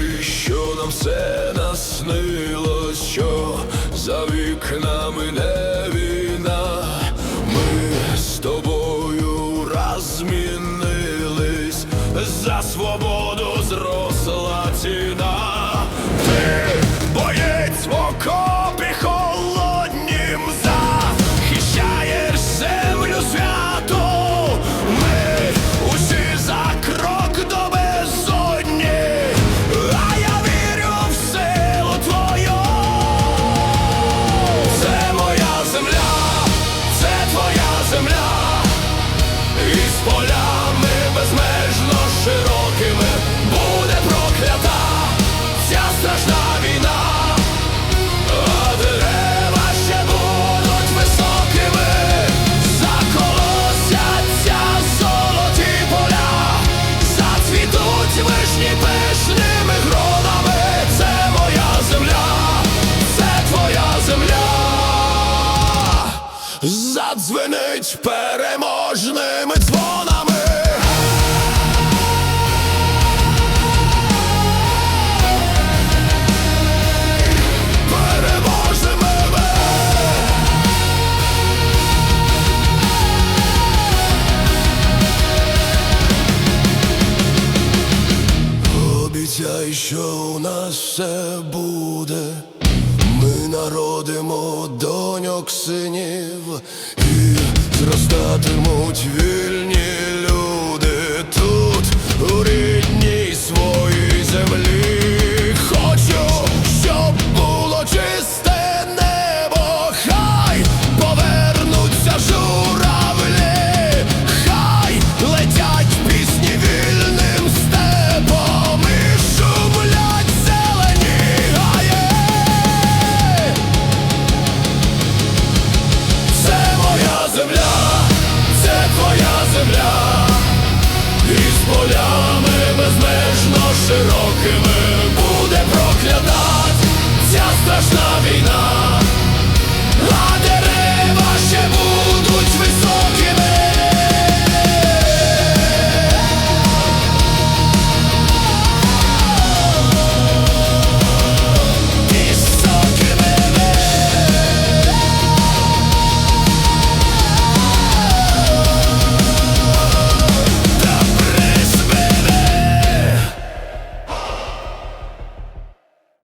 Скажи, що нам все наснилось, що за вікнами не війна, ми з тобою розмінились, за свободу зросла ціна, ти боєць свого. Всевишній пишними гронами, це моя земля, це твоя земля, задзвенить переможними дзвонами. Що у нас все буде. Ми народимо доньок синів і зростатимуть вільні люди тут, у землі.